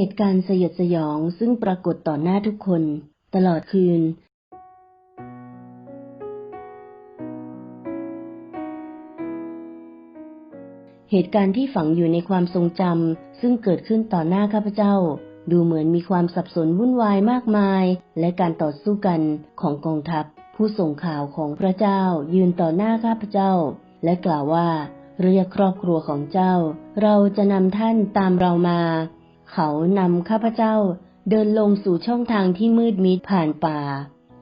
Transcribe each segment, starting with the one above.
เหตุการณ์สยดสยองซึ่งปรากฏต่อหน้าทุกคน ตลอดคืน เหตุการณ์ที่ฝังอยู่ในความทรงจำซึ่งเกิดขึ้นต่อหน้าข้าพเจ้า ดูเหมือนมีความสับสนวุ่นวายมากมาย และการต่อสู้กันของกองทัพ ผู้ส่งข่าวของพระเจ้ายืนต่อหน้าข้าพเจ้า และกล่าวว่าเรียกครอบครัวของเจ้า เราจะนำท่านตามเรามา เขานำข้าพเจ้าเดินลงสู่ช่องทางที่มืดมิดผ่านป่า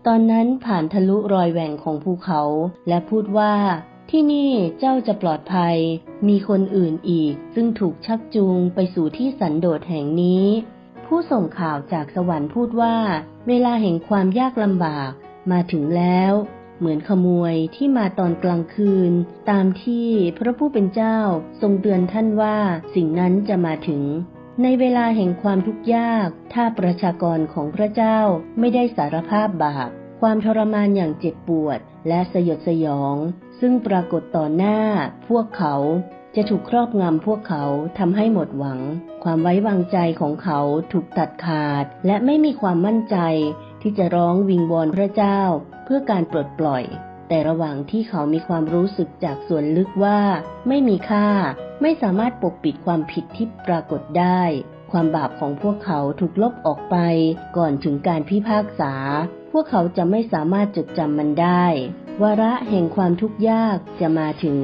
ตอนนั้นผ่านทะลุรอยแหว่งของภูเขา และพูดว่า ที่นี่เจ้าจะปลอดภัย มีคนอื่นอีก ซึ่งถูกชักจูงไปสู่ที่สันโดษแห่งนี้ ผู้ส่งข่าวจากสวรรค์พูดว่า เวลาแห่งความยากลำบากมาถึงแล้วเหมือนขโมยที่มาตอนกลางคืน ตามที่พระผู้เป็นเจ้าทรงเตือนท่านว่าสิ่งนั้นจะมาถึง ในเวลาแห่งความทุกข์ยาก ถ้าประชากรของพระเจ้าไม่ได้สารภาพบาป ความทรมานอย่างเจ็บปวดและสยดสยอง ซึ่งปรากฏต่อหน้า พวกเขาจะถูกครอบงำพวกเขาทำให้หมดหวัง ความไว้วางใจของเขาถูกตัดขาด และไม่มีความมั่นใจ ที่จะร้องวิงวอนพระเจ้า เพื่อการปลดปล่อย แต่ระหว่างที่เขามีความรู้สึกจากส่วนลึกว่า ไม่มีค่า ไม่สามารถปกปิดความผิดที่ปรากฏได้ ความบาปของพวกเขาถูกลบออกไปก่อนถึงการพิพากษา พวกเขาจะไม่สามารถจดจำมันได้ วาระแห่งความทุกข์ยากจะมาถึง